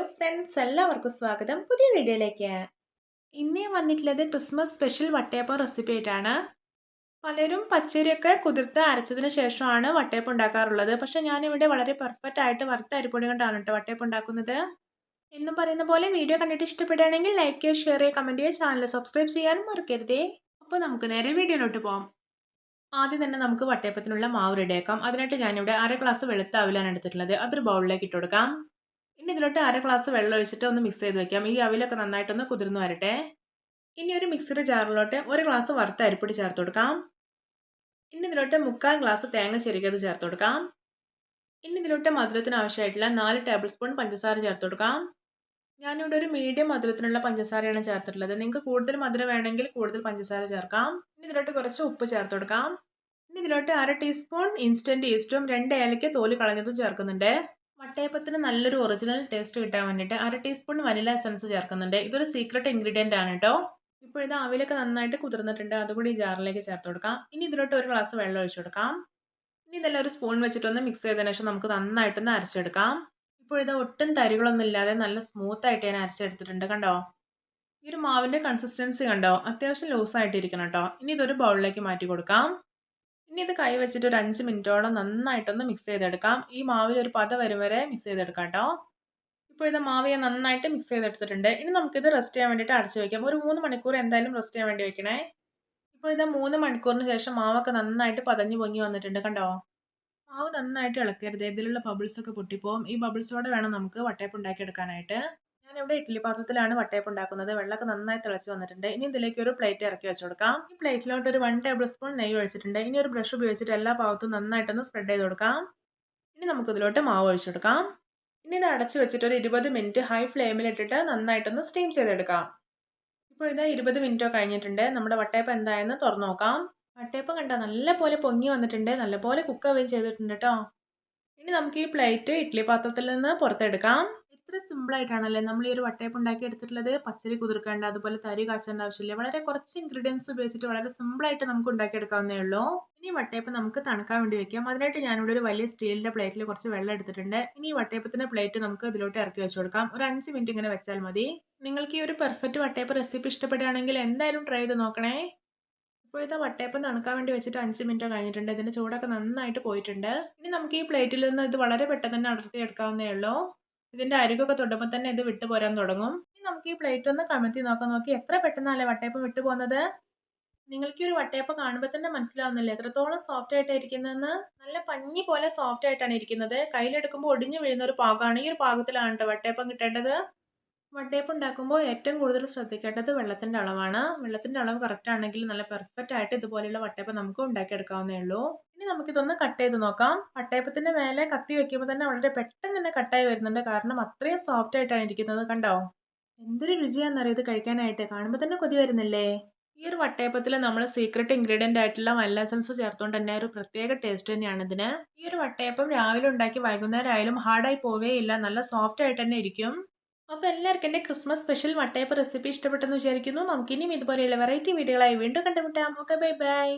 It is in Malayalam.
ഹലോ ഫ്രണ്ട്സ് എല്ലാവർക്കും സ്വാഗതം. പുതിയ വീഡിയോയിലേക്ക്. ഇന്ന് വന്നിട്ടുള്ളത് ക്രിസ്മസ് സ്പെഷ്യൽ വട്ടയപ്പം റെസിപ്പി ആയിട്ടാണ്. പലരും പച്ചരിയൊക്കെ കുതിർത്ത് അരച്ചതിന് ശേഷമാണ് വട്ടയപ്പം ഉണ്ടാക്കാറുള്ളത്. പക്ഷേ ഞാനിവിടെ വളരെ പെർഫെക്റ്റ് ആയിട്ട് വറുത്ത അരിപ്പൊടി കൊണ്ടാണ് കേട്ടോ വട്ടയപ്പം ഉണ്ടാക്കുന്നത്. എന്നും പറയുന്ന പോലെ വീഡിയോ കണ്ടിട്ട് ഇഷ്ടപ്പെടുകയാണെങ്കിൽ ലൈക്ക് ചെയ്യുക ഷെയർ ചെയ്യുക കമന്റ് ചെയ്യുക ചാനൽ സബ്സ്ക്രൈബ് ചെയ്യാനും മറക്കരുതേ. അപ്പോൾ നമുക്ക് നേരെ വീഡിയോയിലോട്ട് പോകാം ആദ്യം തന്നെ നമുക്ക് വട്ടയപ്പത്തിനുള്ള മാവ് റെഡിയാക്കാം അതിനായിട്ട് ഞാനിവിടെ അര ഗ്ലാസ് വെളുത്ത അവിലാണ് എടുത്തിട്ടുള്ളത്. അതൊരു ബൗളിലേക്ക് ഇട്ട് കൊടുക്കാം ഇനി ഇതിലോട്ട് അര ഗ്ലാസ് വെള്ളം ഒഴിച്ചിട്ട് ഒന്ന് മിക്സ് ചെയ്ത് വെക്കാം. ഈ അവിലൊക്കെ നന്നായിട്ടൊന്ന് കുതിർന്ന് വരട്ടെ. ഇനി ഒരു മിക്സിയുടെ ജാറിലോട്ട് ഒരു ഗ്ലാസ് വറുത്ത അരിപ്പൊടി ചേർത്ത് കൊടുക്കാം. ഇനി ഇതിലോട്ട് മുക്കാൽ ഗ്ലാസ് തേങ്ങ ചെരുകിയത് ചേർത്ത് കൊടുക്കാം. ഇനി ഇതിലോട്ട് മധുരത്തിന് ആവശ്യമായിട്ടുള്ള നാല് ടേബിൾ സ്പൂൺ പഞ്ചസാര ചേർത്ത് കൊടുക്കാം. ഞാനിവിടെ ഒരു മീഡിയം മധുരത്തിനുള്ള പഞ്ചസാരയാണ് ചേർത്തിട്ടുള്ളത്. നിങ്ങൾക്ക് കൂടുതൽ മധുരം വേണമെങ്കിൽ കൂടുതൽ പഞ്ചസാര ചേർക്കാം. ഇനി ഇതിലോട്ട് കുറച്ച് ഉപ്പ് ചേർത്ത് കൊടുക്കാം. ഇനി ഇതിലോട്ട് അര ടീസ്പൂൺ ഇൻസ്റ്റന്റ് ഈസ്റ്റും രണ്ട് ഏലയ്ക്ക് തോൽ കളഞ്ഞതും ചേർക്കുന്നുണ്ട്. വട്ടയപ്പത്തിന് നല്ലൊരു ഒറിജിനൽ ടേസ്റ്റ് കിട്ടാൻ വേണ്ടിയിട്ട് അര ടീസ്പൂൺ വനില എസൻസ് ചേർക്കുന്നുണ്ട്. ഇതൊരു സീക്രട്ട് ഇൻഗ്രീഡിയന്റ് ആണ് കേട്ടോ ഇപ്പോൾ ഇത് അവിലൊക്കെ നന്നായിട്ട് കുതിർന്നിട്ടുണ്ട്. അതുകൂടി ജാറിലേക്ക് ചേർത്ത് കൊടുക്കാം. ഇനി ഇതിലോട്ട് ഒരു ഗ്ലാസ് വെള്ളം ഒഴിച്ചു കൊടുക്കാം. ഇനി ഇതെല്ലാം ഒരു സ്പൂൺ വെച്ചിട്ടൊന്ന് മിക്സ് ചെയ്തതിന് ശേഷം നമുക്ക് നന്നായിട്ടൊന്ന് അരച്ചെടുക്കാം. ഇപ്പോൾ ഇത് ഒട്ടും തരികളൊന്നും ഇല്ലാതെ നല്ല സ്മൂത്ത് ആയിട്ട് ഞാൻ അരച്ചെടുത്തിട്ടുണ്ട് കണ്ടോ? ഈ ഒരു മാവിന്റെ കൺസിസ്റ്റൻസി കണ്ടോ? അത്യാവശ്യം ലൂസായിട്ടിരിക്കണം കേട്ടോ ഇനി ഇതൊരു ബൗളിലേക്ക് മാറ്റി കൊടുക്കാം. ഇനി ഇത് കൈ വെച്ചിട്ട് ഒരു അഞ്ച് മിനിറ്റോളം നന്നായിട്ടൊന്ന് മിക്സ് ചെയ്തെടുക്കാം. ഈ മാവിൽ ഒരു പത വരും വരെ മിക്സ് ചെയ്തെടുക്കാം കേട്ടോ. ഇപ്പോൾ ഇത് മാവിയെ നന്നായിട്ട് മിക്സ് ചെയ്തെടുത്തിട്ടുണ്ട്. ഇനി നമുക്കിത് റെസ്റ്റ് ചെയ്യാൻ വേണ്ടിയിട്ട് അടച്ചു വയ്ക്കാം ഒരു മൂന്ന് മണിക്കൂർ എന്തായാലും റെസ്റ്റ് ചെയ്യാൻ വേണ്ടി വെക്കണേ. ഇപ്പോൾ ഇത് മൂന്ന് മണിക്കൂറിന് ശേഷം മാവൊക്കെ നന്നായിട്ട് പതഞ്ഞ് പൊങ്ങി വന്നിട്ടുണ്ട് കണ്ടോ? മാവ് നന്നായിട്ട് ഇളക്കരുത്. ഇതിലുള്ള ബബിൾസ് ഒക്കെ പൊട്ടിപ്പോവും. ഈ ബബിൾസോടെ വേണം നമുക്ക് വട്ടയപ്പ് ഉണ്ടാക്കിയെടുക്കാനായിട്ട്. ഞാനിവിടെ ഇഡ്ഡലി പാത്രത്തിലാണ് വട്ടയപ്പം ഉണ്ടാക്കുന്നത്. വെള്ളമൊക്കെ നന്നായി തിളച്ച് വന്നിട്ടുണ്ട്. ഇനി ഇതിലേക്ക് ഒരു പ്ലേറ്റ് ഇറക്കി വെച്ച് കൊടുക്കാം. ഈ പ്ലേറ്റിലോട്ട് ഒരു വൺ ടേബിൾ സ്പൂൺ നെയ്യ് ഒഴിച്ചിട്ടുണ്ട്. ഇനി ഒരു ബ്രഷ് ഉപയോഗിച്ചിട്ട് എല്ലാ ഭാഗത്തും നന്നായിട്ടൊന്ന് സ്പ്രെഡ് ചെയ്ത് കൊടുക്കാം. ഇനി നമുക്ക് ഇതിലോട്ട് മാവ് ഒഴിച്ചു കൊടുക്കാം. ഇനി ഇത് അടച്ചു വെച്ചിട്ട് ഒരു ഇരുപത് മിനിറ്റ് ഹൈ ഫ്ലെയിമിലിട്ടിട്ട് നന്നായിട്ടൊന്ന് സ്റ്റീം ചെയ്തെടുക്കാം. ഇപ്പോൾ ഇത് ഇരുപത് മിനിറ്റോ കഴിഞ്ഞിട്ടുണ്ട്. നമ്മുടെ വട്ടയപ്പം എന്തായെന്ന് തുറന്നു നോക്കാം. വട്ടയപ്പം കണ്ട നല്ലപോലെ പൊങ്ങി വന്നിട്ടുണ്ട്. നല്ലപോലെ കുക്ക് ആവുകയും ചെയ്തിട്ടുണ്ട് കേട്ടോ ഇനി നമുക്ക് ഈ പ്ലേറ്റ് ഇഡ്ഡലി പാത്രത്തിൽ നിന്ന് പുറത്തെടുക്കാം. ഇത്ര സിമ്പിളായിട്ടാണല്ലേ നമ്മൾ ഈ ഒരു വട്ടയപ്പം ഉണ്ടാക്കി എടുത്തിട്ടുള്ളത്? പച്ചരി കുതിർക്കേണ്ട അതുപോലെ തരി കാച്ചേണ്ട ആവശ്യമില്ല. വളരെ കുറച്ച് ഇൻഗ്രീഡിയൻസ് ഉപയോഗിച്ചിട്ട് വളരെ സിമ്പിളായിട്ട് നമുക്ക് ഉണ്ടാക്കിയെടുക്കാവുന്നേ ഉള്ളൂ. ഇനി വട്ടയപ്പം നമുക്ക് തണുക്കാൻ വേണ്ടി വെക്കാം. അതിനായിട്ട് ഞാനിവിടെ ഒരു വലിയ സ്റ്റീലിന്റെ പ്ലേറ്റിൽ കുറച്ച് വെള്ളം എടുത്തിട്ടുണ്ട്. ഇനി ഈ വട്ടയപ്പത്തിന്റെ പ്ലേറ്റ് നമുക്ക് ഇതിലോട്ട് ഇറക്കി വെച്ച് കൊടുക്കാം. ഒരു അഞ്ച് മിനിറ്റ് ഇങ്ങനെ വെച്ചാൽ മതി. നിങ്ങൾക്ക് ഈ ഒരു പെർഫെക്റ്റ് വട്ടയപ്പം റെസിപ്പി ഇഷ്ടപ്പെടുകയാണെങ്കിൽ എന്തായാലും ട്രൈ ചെയ്ത് നോക്കണേ. ഇപ്പോൾ ഇത് വട്ടയപ്പം തണുക്കാൻ വേണ്ടി വെച്ചിട്ട് അഞ്ച് മിനിറ്റ് കഴിഞ്ഞിട്ടുണ്ട്. ഇതിന്റെ ചൂടൊക്കെ നന്നായിട്ട് പോയിട്ടുണ്ട്. ഇനി നമുക്ക് ഈ പ്ലേറ്റിൽ നിന്ന് ഇത് വളരെ പെട്ടെന്ന് തന്നെ അടർത്തി എടുക്കാവുന്നേ ഉള്ളൂ. ഇതിന്റെ അരികൊക്കെ തൊടുമ്പോൾ തന്നെ ഇത് വിട്ടു പോരാൻ തുടങ്ങും. ഇനി നമുക്ക് ഈ പ്ലേറ്റ് ഒന്ന് കമഴ്ത്തി നോക്കാൻ നോക്കി. എത്ര പെട്ടെന്നല്ലേ വട്ടയപ്പം വിട്ടു പോകുന്നത്? നിങ്ങൾക്ക് ഒരു വട്ടയപ്പം കാണുമ്പോൾ തന്നെ മനസ്സിലാവുന്നില്ല? എത്രത്തോളം സോഫ്റ്റ് ആയിട്ടാണ് ഇരിക്കുന്നതെന്ന്? നല്ല പഞ്ഞി പോലെ സോഫ്റ്റ് ആയിട്ടാണ് ഇരിക്കുന്നത്. കയ്യിലെടുക്കുമ്പോൾ ഒടിഞ്ഞു വീഴുന്ന ഒരു പാകമാണ് ഈ ഒരു പാകത്തിലാണ് കേട്ടോ വട്ടയപ്പം കിട്ടേണ്ടത്. വട്ടയപ്പം ഉണ്ടാക്കുമ്പോൾ ഏറ്റവും കൂടുതൽ ശ്രദ്ധിക്കേണ്ടത് വെള്ളത്തിന്റെ അളവാണ്. വെള്ളത്തിന്റെ അളവ് കറക്റ്റ് ആണെങ്കിൽ നല്ല പെർഫെക്റ്റ് ആയിട്ട് ഇതുപോലെയുള്ള വട്ടയപ്പം നമുക്ക് ഉണ്ടാക്കിയെടുക്കാവുന്നേ ഉള്ളൂ. ഇനി നമുക്കിതൊന്ന് കട്ട് ചെയ്ത് നോക്കാം. വട്ടയപ്പത്തിന്റെ മേലെ കത്തി വെക്കുമ്പോൾ തന്നെ വളരെ പെട്ടെന്ന് തന്നെ കട്ടായി വരുന്നുണ്ട്. കാരണം അത്രയും സോഫ്റ്റ് ആയിട്ടാണ് ഇരിക്കുന്നത്. കണ്ടോ? എന്തൊരു രുചിയാണെന്നറിയാം കഴിക്കാനായിട്ട്? കാണുമ്പോൾ തന്നെ കൊതി വരുന്നില്ലേ? ഈ ഒരു വട്ടയപ്പത്തിൽ നമ്മൾ സീക്രട്ട് ഇൻഗ്രീഡിയന്റ് ആയിട്ടുള്ള വല്ല എസൻസ് ചേർത്തുകൊണ്ട് തന്നെ ഒരു പ്രത്യേക ടേസ്റ്റ് തന്നെയാണ് ഇതിന്. ഈ ഒരു വട്ടയപ്പം രാവിലെ ഉണ്ടാക്കി വൈകുന്നേരം ആയാലും ഹാർഡായി പോവേയില്ല നല്ല സോഫ്റ്റ് ആയിട്ട് തന്നെ ഇരിക്കും. അപ്പോൾ എല്ലാവർക്കും എന്റെ ക്രിസ്മസ് സ്പെഷ്യൽ വട്ടയപ്പ് റെസിപ്പി ഇഷ്ടപ്പെട്ടെന്ന് വിചാരിക്കുന്നു. നമുക്കിനിയും ഇതുപോലെയുള്ള വെറൈറ്റി വീഡിയോകളായി വീണ്ടും കണ്ടുമുട്ടാം. Okay bye bye.